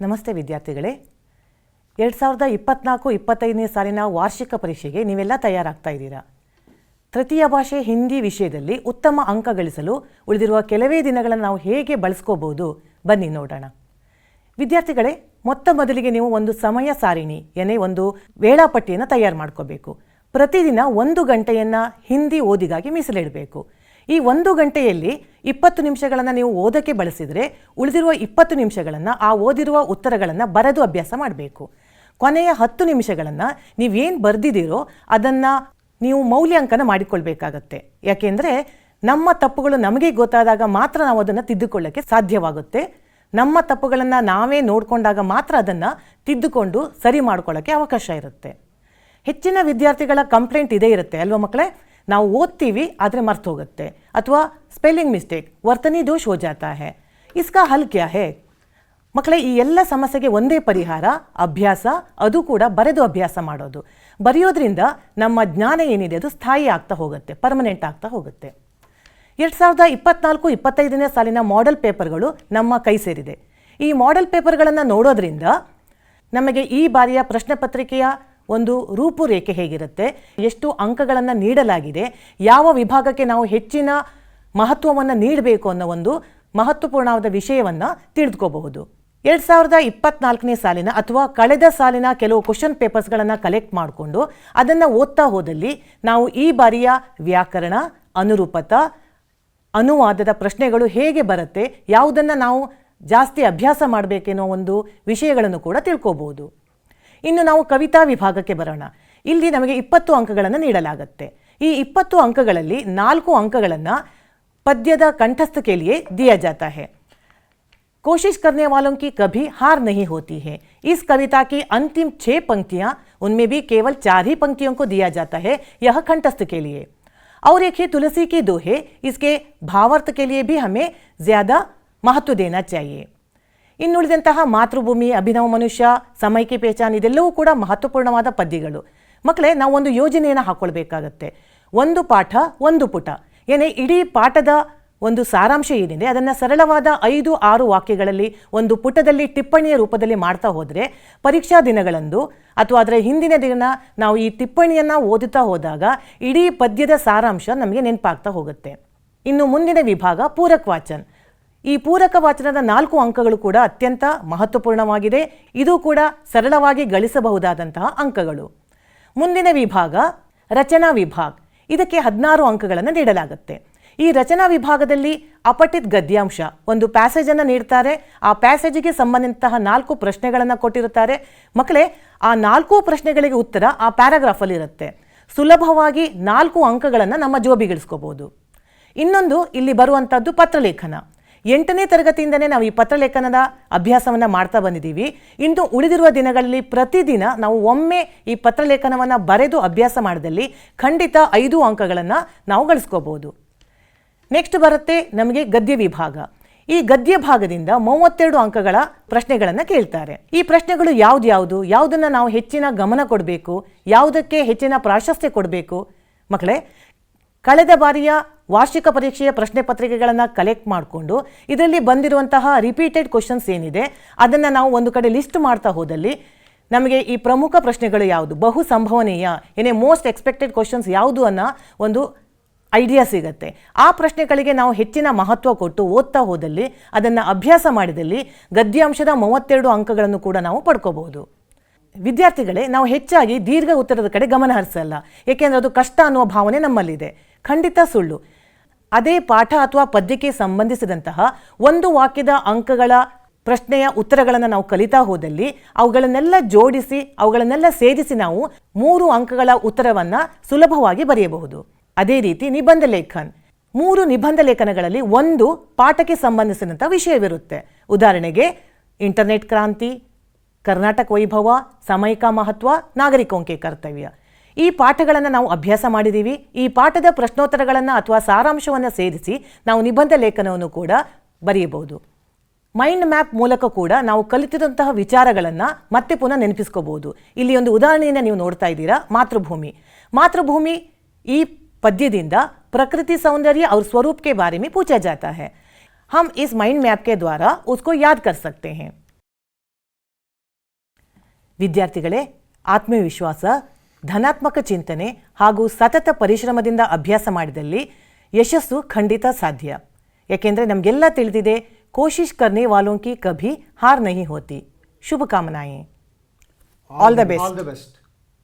ನಮಸ್ತೆ ವಿದ್ಯಾರ್ಥಿಗಳೇ. ಎರಡು ಸಾವಿರದ ಇಪ್ಪತ್ನಾಲ್ಕು ಇಪ್ಪತ್ತೈದನೇ ಸಾಲಿನ ವಾರ್ಷಿಕ ಪರೀಕ್ಷೆಗೆ ನೀವೆಲ್ಲ ತಯಾರಾಗ್ತಾ ಇದ್ದೀರಾ? ತೃತೀಯ ಭಾಷೆ ಹಿಂದಿ ವಿಷಯದಲ್ಲಿ ಉತ್ತಮ ಅಂಕ ಗಳಿಸಲು ಉಳಿದಿರುವ ಕೆಲವೇ ದಿನಗಳನ್ನು ನಾವು ಹೇಗೆ ಬಳಸ್ಕೋಬಹುದು ಬನ್ನಿ ನೋಡೋಣ. ವಿದ್ಯಾರ್ಥಿಗಳೇ, ಮೊತ್ತ ಮೊದಲಿಗೆ ನೀವು ಒಂದು ಸಮಯ ಸಾರಿಣಿ ಏನೇ ಒಂದು ವೇಳಾಪಟ್ಟಿಯನ್ನು ತಯಾರು ಮಾಡ್ಕೋಬೇಕು. ಪ್ರತಿದಿನ ಒಂದು ಗಂಟೆಯನ್ನು ಹಿಂದಿ ಓದಿಗಾಗಿ ಮೀಸಲಿಡಬೇಕು. ಈ ಒಂದು ಗಂಟೆಯಲ್ಲಿ ಇಪ್ಪತ್ತು ನಿಮಿಷಗಳನ್ನು ನೀವು ಓದಕ್ಕೆ ಬಳಸಿದರೆ ಉಳಿದಿರುವ ಇಪ್ಪತ್ತು ನಿಮಿಷಗಳನ್ನು ಆ ಓದಿರುವ ಉತ್ತರಗಳನ್ನು ಬರೆದು ಅಭ್ಯಾಸ ಮಾಡಬೇಕು. ಕೊನೆಯ ಹತ್ತು ನಿಮಿಷಗಳನ್ನು ನೀವೇನು ಬರೆದಿದ್ದೀರೋ ಅದನ್ನು ನೀವು ಮೌಲ್ಯಾಂಕನ ಮಾಡಿಕೊಳ್ಬೇಕಾಗತ್ತೆ. ಯಾಕೆಂದರೆ ನಮ್ಮ ತಪ್ಪುಗಳು ನಮಗೆ ಗೊತ್ತಾದಾಗ ಮಾತ್ರ ನಾವು ಅದನ್ನು ತಿದ್ದುಕೊಳ್ಳೋಕ್ಕೆ ಸಾಧ್ಯವಾಗುತ್ತೆ. ನಮ್ಮ ತಪ್ಪುಗಳನ್ನು ನಾವೇ ನೋಡಿಕೊಂಡಾಗ ಮಾತ್ರ ಅದನ್ನು ತಿದ್ದುಕೊಂಡು ಸರಿ ಮಾಡ್ಕೊಳ್ಳೋಕ್ಕೆ ಅವಕಾಶ ಇರುತ್ತೆ. ಹೆಚ್ಚಿನ ವಿದ್ಯಾರ್ಥಿಗಳ ಕಂಪ್ಲೇಂಟ್ ಇದೇ ಇರುತ್ತೆ ಅಲ್ವಾ ಮಕ್ಕಳೇ? ನಾವು ಓದ್ತೀವಿ, ಆದರೆ ಮರ್ತು ಹೋಗುತ್ತೆ ಅಥವಾ ಸ್ಪೆಲ್ಲಿಂಗ್ ಮಿಸ್ಟೇಕ್ ವರ್ತನಿ ದೋಷ ಹೋ ಜಾತಾ ಹೇ. ಇಸ್ಕಾ ಹಲ್ ಕ್ಯಾ ಹೇ? ಮಕ್ಕಳೇ ಈ ಎಲ್ಲ ಸಮಸ್ಯೆಗೆ ಒಂದೇ ಪರಿಹಾರ, ಅಭ್ಯಾಸ, ಅದು ಕೂಡ ಬರೆದು ಅಭ್ಯಾಸ ಮಾಡೋದು. ಬರೆಯೋದ್ರಿಂದ ನಮ್ಮ ಜ್ಞಾನ ಏನಿದೆ, ಅದು ಸ್ಥಾಯಿ ಆಗ್ತಾ ಹೋಗುತ್ತೆ ಪರ್ಮನೆಂಟ್ ಆಗ್ತಾ ಹೋಗುತ್ತೆ. ಎರಡು ಸಾವಿರದ ಇಪ್ಪತ್ನಾಲ್ಕು, ಇಪ್ಪತ್ತೈದನೇ ಸಾಲಿನ ಮಾಡೆಲ್ ಪೇಪರ್ಗಳು ನಮ್ಮ ಕೈ ಸೇರಿದೆ. ಈ ಮಾಡೆಲ್ ಪೇಪರ್ಗಳನ್ನು ನೋಡೋದ್ರಿಂದ ನಮಗೆ ಈ ಬಾರಿಯ ಪ್ರಶ್ನೆ ಪತ್ರಿಕೆಯ ಒಂದು ರೂಪುರೇಖೆ ಹೇಗಿರುತ್ತೆ, ಎಷ್ಟು ಅಂಕಗಳನ್ನು ನೀಡಲಾಗಿದೆ, ಯಾವ ವಿಭಾಗಕ್ಕೆ ನಾವು ಹೆಚ್ಚಿನ ಮಹತ್ವವನ್ನು ನೀಡಬೇಕು ಅನ್ನೋ ಒಂದು ಮಹತ್ವಪೂರ್ಣವಾದ ವಿಷಯವನ್ನು ತಿಳಿದುಕೋಬಹುದು. ಎರಡು ಸಾವಿರದ ಇಪ್ಪತ್ನಾಲ್ಕನೇ ಸಾಲಿನ ಅಥವಾ ಕಳೆದ ಸಾಲಿನ ಕೆಲವು ಕ್ವಶನ್ ಪೇಪರ್ಸ್ಗಳನ್ನು ಕಲೆಕ್ಟ್ ಮಾಡಿಕೊಂಡು ಅದನ್ನು ಓದ್ತಾ ಹೋದಲ್ಲಿ ನಾವು ಈ ಬಾರಿಯ ವ್ಯಾಕರಣ, ಅನುರೂಪತ, ಅನುವಾದದ ಪ್ರಶ್ನೆಗಳು ಹೇಗೆ ಬರುತ್ತೆ, ಯಾವುದನ್ನು ನಾವು ಜಾಸ್ತಿ ಅಭ್ಯಾಸ ಮಾಡಬೇಕೆನ್ನೋ ಒಂದು ವಿಷಯಗಳನ್ನು ಕೂಡ ತಿಳ್ಕೋಬಹುದು. ಇನ್ನು ನಾವು ಕವಿತಾ ವಿಭಾಗಕ್ಕೆ ಬರೋಣ ಇಲ್ಲಿ ನಮಗೆ ಇಪ್ಪತ್ತು ಅಂಕಗಳನ್ನು ನೀಡಲಾಗುತ್ತೆ ಈ ಇಪ್ಪತ್ತು ಅಂಕಗಳಲ್ಲಿ ನಾಲ್ಕು ಅಂಕಗಳನ್ನು ಪದ್ಯದ ಕಂಠಸ್ಥ ಕೇಳಿಯೇ ದಿಯಾ ಜಾತಾ है कोशिश करने वालों की कभी हार नहीं होती है इस कविता की अंतिम छह पंक्तियां उनमें भी केवल चार ही पंक्तियों को दिया जाता है यह कंठस्थ के लिए और एक है तुलसी की दोहे इसके भावार्थ के लिए भी हमें ज़्यादा महत्व देना चाहिए ಇನ್ನುಳಿದಂತಹ ಮಾತೃಭೂಮಿ, ಅಭಿನವ ಮನುಷ್ಯ, ಸಮೈಕಿ ಪೇಚಾನ್ ಇದೆಲ್ಲವೂ ಕೂಡ ಮಹತ್ವಪೂರ್ಣವಾದ ಪದ್ಯಗಳು. ಮಕ್ಕಳೇ ನಾವು ಒಂದು ಯೋಜನೆಯನ್ನು ಹಾಕ್ಕೊಳ್ಬೇಕಾಗತ್ತೆ ಒಂದು ಪಾಠ, ಒಂದು ಪುಟ. ಏನೇ, ಇಡೀ ಪಾಠದ ಒಂದು ಸಾರಾಂಶ ಏನಿದೆ, ಅದನ್ನು ಸರಳವಾದ ಐದು, ಆರು ವಾಕ್ಯಗಳಲ್ಲಿ, ಒಂದು ಪುಟದಲ್ಲಿ, ಟಿಪ್ಪಣಿಯ ರೂಪದಲ್ಲಿ ಮಾಡ್ತಾ ಹೋದರೆ, ಪರೀಕ್ಷಾ ದಿನಗಳಂದು ಅಥವಾ ಅದರ ಹಿಂದಿನ ದಿನ ನಾವು ಈ ಟಿಪ್ಪಣಿಯನ್ನು ಓದುತ್ತಾ ಹೋದಾಗ, ಇಡೀ ಪದ್ಯದ ಸಾರಾಂಶ ನಮಗೆ ನೆನಪಾಗ್ತಾ ಹೋಗುತ್ತೆ. ಇನ್ನು ಮುಂದಿನ ವಿಭಾಗ ಪೂರಕ್ ವಾಚನ್ ಈ ಪೂರಕ ವಾಚನದ ನಾಲ್ಕು ಅಂಕಗಳು ಕೂಡ ಅತ್ಯಂತ ಮಹತ್ವಪೂರ್ಣವಾಗಿದೆ. ಇದು ಕೂಡ ಸರಳವಾಗಿ ಗಳಿಸಬಹುದಾದಂತಹ ಅಂಕಗಳು. ಮುಂದಿನ ವಿಭಾಗ, ರಚನಾ ವಿಭಾಗ. ಇದಕ್ಕೆ ಹದಿನಾರು ಅಂಕಗಳನ್ನು ನೀಡಲಾಗುತ್ತೆ. ಈ ರಚನಾ ವಿಭಾಗದಲ್ಲಿ ಅಪಠಿತ್ ಗದ್ಯಾಂಶ ಒಂದು ಪ್ಯಾಸೇಜನ್ನು ನೀಡ್ತಾರೆ. ಆ ಪ್ಯಾಸೇಜಿಗೆ ಸಂಬಂಧಿಸಿದಂತಹ ನಾಲ್ಕು ಪ್ರಶ್ನೆಗಳನ್ನು ಕೊಟ್ಟಿರುತ್ತಾರೆ. ಮಕ್ಕಳೇ, ಆ ನಾಲ್ಕು ಪ್ರಶ್ನೆಗಳಿಗೆ ಉತ್ತರ ಆ ಪ್ಯಾರಾಗ್ರಾಫಲ್ಲಿ ಇರುತ್ತೆ. ಸುಲಭವಾಗಿ ನಾಲ್ಕು ಅಂಕಗಳನ್ನು ನಮ್ಮ ಜೋಬಿಗಿಳಿಸ್ಕೋಬೋದು ಇನ್ನೊಂದು ಇಲ್ಲಿ ಬರುವಂಥದ್ದು ಪತ್ರಲೇಖನ. ಎಂಟನೇ ತರಗತಿಯಿಂದನೇ ನಾವು ಈ ಪತ್ರಲೇಖನದ ಅಭ್ಯಾಸವನ್ನು ಮಾಡ್ತಾ ಬಂದಿದ್ದೀವಿ. ಇಂದು ಉಳಿದಿರುವ ದಿನಗಳಲ್ಲಿ ಪ್ರತಿದಿನ ನಾವು ಒಮ್ಮೆ ಈ ಪತ್ರಲೇಖನವನ್ನು ಬರೆದು ಅಭ್ಯಾಸ ಮಾಡಿದಲ್ಲಿ ಖಂಡಿತ ಐದು ಅಂಕಗಳನ್ನು ನಾವು ಗಳಿಸ್ಕೋಬಹುದು. ನೆಕ್ಸ್ಟ್ ಬರುತ್ತೆ ನಮಗೆ ಗದ್ಯ ವಿಭಾಗ. ಈ ಗದ್ಯ ಭಾಗದಿಂದ ಮೂವತ್ತೆರಡು ಅಂಕಗಳ ಪ್ರಶ್ನೆಗಳನ್ನು ಕೇಳ್ತಾರೆ. ಈ ಪ್ರಶ್ನೆಗಳು ಯಾವ್ದು ಯಾವುದು, ಯಾವುದನ್ನು ನಾವು ಹೆಚ್ಚಿನ ಗಮನ ಕೊಡಬೇಕು, ಯಾವುದಕ್ಕೆ ಹೆಚ್ಚಿನ ಪ್ರಾಶಸ್ತ್ಯ ಕೊಡಬೇಕು? ಮಕ್ಕಳೇ, ಕಳೆದ ಬಾರಿಯ ವಾರ್ಷಿಕ ಪರೀಕ್ಷೆಯ ಪ್ರಶ್ನೆ ಪತ್ರಿಕೆಗಳನ್ನು ಕಲೆಕ್ಟ್ ಮಾಡಿಕೊಂಡು ಇದರಲ್ಲಿ ಬಂದಿರುವಂತಹ ರಿಪೀಟೆಡ್ ಕ್ವಶನ್ಸ್ ಏನಿದೆ, ಅದನ್ನು ನಾವು ಒಂದು ಕಡೆ ಲಿಸ್ಟ್ ಮಾಡ್ತಾ ಹೋದಲ್ಲಿ ನಮಗೆ ಈ ಪ್ರಮುಖ ಪ್ರಶ್ನೆಗಳು ಯಾವುದು? ಬಹು ಸಂಭವನೀಯ, ಏನೇ ಮೋಸ್ಟ್ ಎಕ್ಸ್ಪೆಕ್ಟೆಡ್ ಕ್ವಶನ್ಸ್ ಯಾವುದು ಅನ್ನೋ ಒಂದು ಐಡಿಯಾ ಸಿಗುತ್ತೆ. ಆ ಪ್ರಶ್ನೆಗಳಿಗೆ ನಾವು ಹೆಚ್ಚಿನ ಮಹತ್ವ ಕೊಟ್ಟು ಓದ್ತಾ ಹೋದಲ್ಲಿ, ಅದನ್ನು ಅಭ್ಯಾಸ ಮಾಡಿದಲ್ಲಿ ಗದ್ಯಾಂಶದ ಮೂವತ್ತೆರಡು ಅಂಕಗಳನ್ನು ಕೂಡ ನಾವು ಪಡ್ಕೋಬಹುದು. ವಿದ್ಯಾರ್ಥಿಗಳೇ, ನಾವು ಹೆಚ್ಚಾಗಿ ದೀರ್ಘ ಉತ್ತರದ ಕಡೆ ಗಮನ ಹರಿಸಲ್ಲ. ಏಕೆಂದರೆ ಅದು ಕಷ್ಟ ಅನ್ನುವ ಭಾವನೆ ನಮ್ಮಲ್ಲಿದೆ. ಖಂಡಿತ ಸುಳ್ಳು. ಅದೇ ಪಾಠ ಅಥವಾ ಪದ್ಯಕ್ಕೆ ಸಂಬಂಧಿಸಿದಂತಹ ಒಂದು ವಾಕ್ಯದ ಅಂಕಗಳ ಪ್ರಶ್ನೆಯ ಉತ್ತರಗಳನ್ನು ನಾವು ಕಲಿತಾ ಹೋದಲ್ಲಿ ಅವುಗಳನ್ನೆಲ್ಲ ಜೋಡಿಸಿ, ಅವುಗಳನ್ನೆಲ್ಲ ಸೇರಿಸಿ ನಾವು ಮೂರು ಅಂಕಗಳ ಉತ್ತರವನ್ನು ಸುಲಭವಾಗಿ ಬರೆಯಬಹುದು. ಅದೇ ರೀತಿ ನಿಬಂಧ ಲೇಖನ್. ಮೂರು ನಿಬಂಧ ಲೇಖನಗಳಲ್ಲಿ ಒಂದು ಪಾಠಕ್ಕೆ ಸಂಬಂಧಿಸಿದಂಥ ವಿಷಯವಿರುತ್ತೆ. ಉದಾಹರಣೆಗೆ, ಇಂಟರ್ನೆಟ್ ಕ್ರಾಂತಿ, ಕರ್ನಾಟಕ ವೈಭವ, ಸಮಯಿಕ ಮಹತ್ವ ನಾಗರಿಕೋಂಕೆ ಕರ್ತವ್ಯ. ಈ ಪಾಠಗಳನ್ನು ನಾವು ಅಭ್ಯಾಸ ಮಾಡಿದ್ದೀವಿ ಈ ಪಾಠದ ಪ್ರಶ್ನೋತ್ತರಗಳನ್ನು ಅಥವಾ ಸಾರಾಂಶವನ್ನು ಸೇರಿಸಿ ನಾವು ನಿಬಂಧ ಲೇಖನವನ್ನು ಕೂಡ ಬರೆಯಬಹುದು. ಮೈಂಡ್ ಮ್ಯಾಪ್ ಮೂಲಕ ಕೂಡ ನಾವು ಕಲಿತಿದಂತಹ ವಿಚಾರಗಳನ್ನು ಮತ್ತೆ ಪುನಃ ನೆನಪಿಸ್ಕೋಬಹುದು. ಇಲ್ಲಿ ಒಂದು ಉದಾಹರಣೆಯನ್ನು ನೀವು ನೋಡ್ತಾ ಇದ್ದೀರಾ. ಮಾತೃಭೂಮಿ. ಮಾತೃಭೂಮಿ ಈ ಪದ್ಯದಿಂದ ಪ್ರಕೃತಿ ಸೌಂದರ್ಯ ಅವ್ರ ಸ್ವರೂಪಕ್ಕೆ ಬಾರೆ ಮೇ ಪೂಜಾ ಜಾತಾ ಹೇ. ಹಮ್ ಇಸ್ ಮೈಂಡ್ मैप ದ್ವಾರ ಉಸ್ಕೋ उसको ಕರ್ कर सकते हैं ವಿದ್ಯಾರ್ಥಿಗಳೇ, ಆತ್ಮವಿಶ್ವಾಸ ಧನಾತ್ಮಕ ಚಿಂತನೆ ಹಾಗೂ ಸತತ ಪರಿಶ್ರಮದಿಂದ ಅಭ್ಯಾಸ ಮಾಡಿದಲ್ಲಿ ಯಶಸ್ಸು ಖಂಡಿತ ಸಾಧ್ಯ. ಯಾಕೆಂದರೆ ನಮಗೆಲ್ಲ ತಿಳಿದಿದೆ, ಕೋಶಿಶ್ ಕರ್ನೆ ವಾಲೋಂಕಿ ಕಭಿ ಹಾರ್ ನಹಿ ಹೋತಿ. ಶುಭಕಾಮನಾಯೇ all the best all the best